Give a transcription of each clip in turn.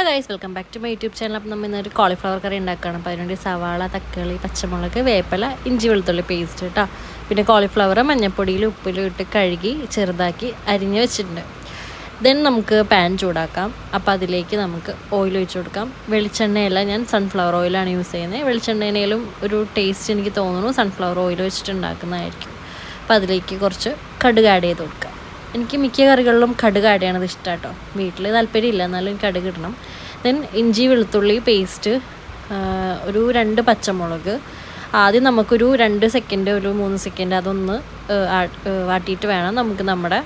Hello guys welcome back to my YouTube channel അപ്പം നമ്മൾ ഇന്നൊരു കോളിഫ്ലവർ കറി ഉണ്ടാക്കുകയാണ്. അപ്പോൾ അതിനുവേണ്ടി സവാള തക്കാളി പച്ചമുളക് വേപ്പില ഇഞ്ചി വെളുത്തുള്ളി പേസ്റ്റ് കേട്ടോ പിന്നെ കോളിഫ്ലവർ മഞ്ഞൾപ്പൊടിയിൽ ഉപ്പിലും ഇട്ട് കഴുകി ചെറുതാക്കി അരിഞ്ഞ് വെച്ചിട്ടുണ്ട്. ദെൻ നമുക്ക് പാൻ ചൂടാക്കാം. അപ്പോൾ അതിലേക്ക് നമുക്ക് ഓയിൽ ഒഴിച്ച് കൊടുക്കാം. വെളിച്ചെണ്ണയല്ല ഞാൻ സൺഫ്ലവർ ഓയിലാണ് യൂസ് ചെയ്യുന്നത് വെളിച്ചെണ്ണയിലും ഒരു ടേസ്റ്റ് എനിക്ക് തോന്നുന്നു സൺഫ്ലവർ ഓയിൽ വെച്ചിട്ട് ഉണ്ടാക്കുന്നതായിരിക്കും അപ്പോൾ അതിലേക്ക് കുറച്ച് കടുക് ആഡ് ചെയ്ത് കൊടുക്കാം. എനിക്ക് മിക്ക കറികളിലും കടുക് ആഡ് ചെയ്യണത് ഇഷ്ടം കേട്ടോ വീട്ടിൽ താല്പര്യമില്ല എന്നാലും കടുക് ഇടണം. ദെൻ ഇഞ്ചി വെളുത്തുള്ളി പേസ്റ്റ് ഒരു രണ്ട് പച്ചമുളക്. ആദ്യം നമുക്കൊരു രണ്ട് സെക്കൻഡ് ഒരു മൂന്ന് സെക്കൻഡ് അതൊന്ന് വാട്ടിയിട്ട് വേണം നമുക്ക് നമ്മുടെ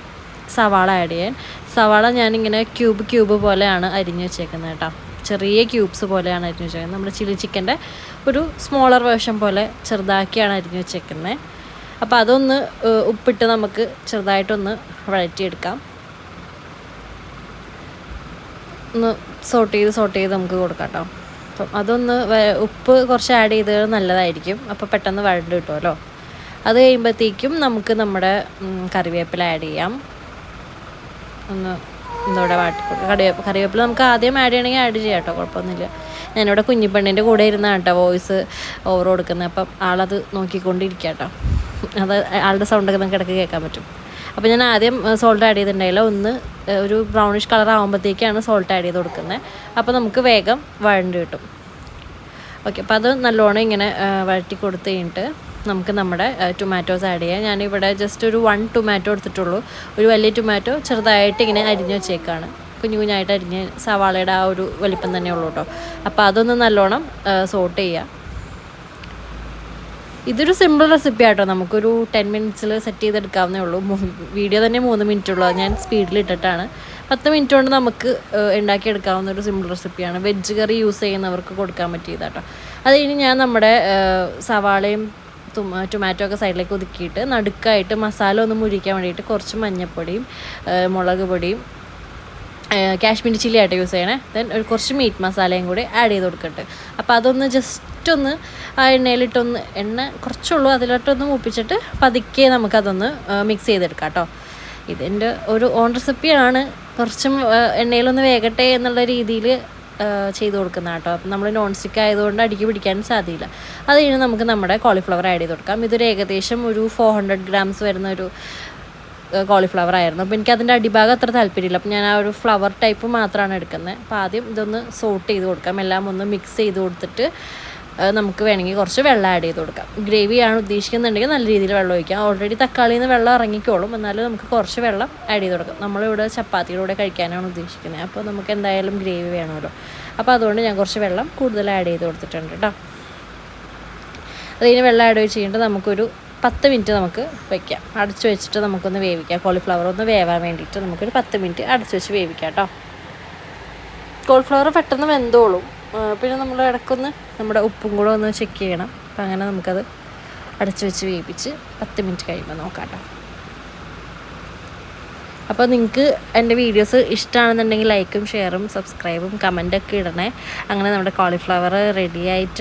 സവാള ആഡ് ചെയ്യാൻ. സവാള ഞാനിങ്ങനെ ക്യൂബ് ക്യൂബ് പോലെയാണ് അരിഞ്ഞ് വെച്ചേക്കുന്നത് കേട്ടോ. ചെറിയ ക്യൂബ്സ് പോലെയാണ് അരിഞ്ഞ് വെച്ചേക്കുന്നത്. നമ്മുടെ ചില്ലി ചിക്കന്റെ ഒരു സ്മോളർ വേർഷൻ പോലെ ചെറുതാക്കിയാണ് അരിഞ്ഞ് വെച്ചേക്കുന്നത്. അപ്പോൾ അതൊന്ന് ഉപ്പിട്ട് നമുക്ക് ചെറുതായിട്ടൊന്ന് വഴറ്റിയെടുക്കാം. ഒന്ന് സോട്ട് ചെയ്ത് സോട്ട് ചെയ്ത് നമുക്ക് കൊടുക്കാം കേട്ടോ അപ്പം അതൊന്ന് ഉപ്പ് കുറച്ച് ആഡ് ചെയ്തത് നല്ലതായിരിക്കും. അപ്പോൾ പെട്ടെന്ന് വഴണ്ട് കിട്ടുമല്ലോ അത് കഴിയുമ്പോഴത്തേക്കും നമുക്ക് നമ്മുടെ കറിവേപ്പില ആഡ് ചെയ്യാം. ഒന്ന് എന്തോടെ വാട്ടി കറിവേപ്പില നമുക്ക് ആദ്യം ആഡ് ചെയ്യണമെങ്കിൽ ആഡ് ചെയ്യാം കേട്ടോ കുഴപ്പമൊന്നുമില്ല. ഞാനിവിടെ കുഞ്ഞിപ്പെണ്ണിന്റെ കൂടെ ഇരുന്നാണ് കേട്ടോ വോയിസ് ഓവർ കൊടുക്കുന്നത്. അപ്പം ആളത് നോക്കിക്കൊണ്ടിരിക്കുക കേട്ടോ അത് ആളുടെ സൗണ്ടൊക്കെ നമുക്ക് ഇടയ്ക്ക് കേൾക്കാൻ പറ്റും. അപ്പോൾ ഞാൻ ആദ്യം സോൾട്ട് ആഡ് ചെയ്തിട്ടുണ്ടായില്ല. ഒന്ന് ഒരു ബ്രൗണിഷ് കളർ ആകുമ്പോഴത്തേക്കാണ് സോൾട്ട് ആഡ് ചെയ്ത് കൊടുക്കുന്നത്. അപ്പോൾ നമുക്ക് വേഗം വഴണ്ടി കിട്ടും. ഓക്കെ അപ്പോൾ അത് നല്ലോണം ഇങ്ങനെ വഴറ്റി കൊടുത്ത് കഴിഞ്ഞിട്ട് നമുക്ക് നമ്മുടെ ടൊമാറ്റോസ് ആഡ് ചെയ്യാം. ഞാനിവിടെ ജസ്റ്റ് ഒരു വൺ ടൊമാറ്റോ എടുത്തിട്ടുള്ളൂ. ഒരു വലിയ ടൊമാറ്റോ ചെറുതായിട്ട് ഇങ്ങനെ അരിഞ്ഞു വെച്ചേക്കാണ്. കുഞ്ഞു കുഞ്ഞായിട്ട് അരിഞ്ഞ് സവാളയുടെ ആ ഒരു വലിപ്പം തന്നെ ഉള്ളൂ കേട്ടോ. അപ്പോൾ അതൊന്ന് നല്ലോണം സോട്ട് ചെയ്യുക. ഇതൊരു സിമ്പിൾ റെസിപ്പി ആട്ടോ. നമുക്കൊരു ടെൻ മിനിറ്റ്സിൽ സെറ്റ് ചെയ്തെടുക്കാവുന്നേ ഉള്ളൂ. വീഡിയോ തന്നെ മൂന്ന് മിനിറ്റ് ഉള്ളൂ. ഞാൻ സ്പീഡിൽ ഇട്ടിട്ടാണ്. പത്ത് മിനിറ്റ് കൊണ്ട് നമുക്ക് ഉണ്ടാക്കിയെടുക്കാവുന്ന ഒരു സിമ്പിൾ റെസിപ്പിയാണ് വെജ് കറി യൂസ് ചെയ്യുന്നവർക്ക് കൊടുക്കാൻ പറ്റിയതാട്ടോ അത് കഴിഞ്ഞ് ഞാൻ നമ്മുടെ സവാളയും ടൊമാറ്റോ ഒക്കെ സൈഡിലേക്ക് ഒതുക്കിയിട്ട് നടുക്കായിട്ട് മസാല ഒന്ന് മുരിക്കാൻ വേണ്ടിയിട്ട് കുറച്ച് മഞ്ഞൾപ്പൊടിയും മുളക് പൊടിയും കാശ്മീരി ചില്ലി ആയിട്ട് യൂസ് ചെയ്യണേ. ദെൻ ഒരു കുറച്ച് മീറ്റ് മസാലയും കൂടി ആഡ് ചെയ്ത് കൊടുക്കട്ടെ. അപ്പോൾ അതൊന്ന് ജസ്റ്റ് ഒന്ന് ആ എണ്ണയിലിട്ടൊന്ന് എണ്ണ കുറച്ചുള്ളൂ അതിലോട്ടൊന്ന് മൂപ്പിച്ചിട്ട് പതുക്കെ നമുക്കതൊന്ന് മിക്സ് ചെയ്തെടുക്കാം കേട്ടോ ഇതിന്റെ ഒരു ഓൺ റെസിപ്പിയാണ് കുറച്ചും എണ്ണയിലൊന്ന് വേകട്ടെ എന്നുള്ള രീതിയിൽ ചെയ്ത് കൊടുക്കുന്ന കേട്ടോ അപ്പം നമ്മൾ നോൺ സ്റ്റിക്ക് ആയതുകൊണ്ട് അടിക്ക് പിടിക്കാൻ സാധ്യയില്ല അത് കഴിഞ്ഞ് നമുക്ക് നമ്മുടെ കോളിഫ്ലവർ ആഡ് ചെയ്ത് കൊടുക്കാം. ഇതൊരു ഏകദേശം ഒരു ഫോർ ഹൺഡ്രഡ് ഗ്രാംസ് വരുന്ന ഒരു കോളിഫ്ലവർ ആയിരുന്നു. അപ്പോൾ എനിക്ക് അതിന്റെ അടിഭാഗം അത്ര താല്പര്യമില്ല. അപ്പോൾ ഞാൻ ആ ഒരു ഫ്ലവർ ടൈപ്പ് മാത്രമാണ് എടുക്കുന്നത് അപ്പോൾ ആദ്യം ഇതൊന്ന് സോട്ട് ചെയ്ത് കൊടുക്കാം. എല്ലാം ഒന്ന് മിക്സ് ചെയ്ത് കൊടുത്തിട്ട് നമുക്ക് വേണമെങ്കിൽ കുറച്ച് വെള്ളം ആഡ് ചെയ്ത് കൊടുക്കാം. ഗ്രേവിയാണ് ഉദ്ദേശിക്കുന്നുണ്ടെങ്കിൽ നല്ല രീതിയിൽ വെള്ളം ഒഴിക്കാം. ഓൾറെഡി തക്കാളിയിൽ നിന്ന് വെള്ളം ഇറങ്ങിക്കോളും. എന്നാലും നമുക്ക് കുറച്ച് വെള്ളം ആഡ് ചെയ്ത് കൊടുക്കാം. നമ്മളിവിടെ ചപ്പാത്തിയിലൂടെ കഴിക്കാനാണ് ഉദ്ദേശിക്കുന്നത് അപ്പോൾ നമുക്ക് എന്തായാലും ഗ്രേവി വേണമല്ലോ. അപ്പോൾ അതുകൊണ്ട് ഞാൻ കുറച്ച് വെള്ളം കൂടുതൽ ആഡ് ചെയ്ത് കൊടുത്തിട്ടുണ്ട് കേട്ടോ അതിന് വെള്ളം ആഡ് ചെയ്യേണ്ടത് നമുക്കൊരു പത്ത് മിനിറ്റ് നമുക്ക് വെക്കാം. അടച്ചു വെച്ചിട്ട് നമുക്കൊന്ന് വേവിക്കാം. കോളിഫ്ലവർ ഒന്ന് വേവാൻ വേണ്ടിയിട്ട് നമുക്കൊരു പത്ത് മിനിറ്റ് അടച്ചു വെച്ച് വേവിക്കാം കേട്ടോ. കോളിഫ്ലവർ പെട്ടെന്ന് വെന്തോളും. പിന്നെ നമ്മൾ ഇടയ്ക്കൊന്ന് നമ്മുടെ ഉപ്പും കൂടെ ഒന്ന് ചെക്ക് ചെയ്യണം. അപ്പം അങ്ങനെ നമുക്കത് അടച്ചു വെച്ച് വേവിച്ച് പത്ത് മിനിറ്റ് കഴിയുമ്പോൾ നോക്കാം കേട്ടോ. അപ്പോൾ നിങ്ങൾക്ക് എന്റെ വീഡിയോസ് ഇഷ്ടമാണെന്നുണ്ടെങ്കിൽ ലൈക്കും ഷെയറും സബ്സ്ക്രൈബും കമന്റൊക്കെ ഇടണേ. അങ്ങനെ നമ്മുടെ കോളിഫ്ലവർ റെഡി ആയിട്ട്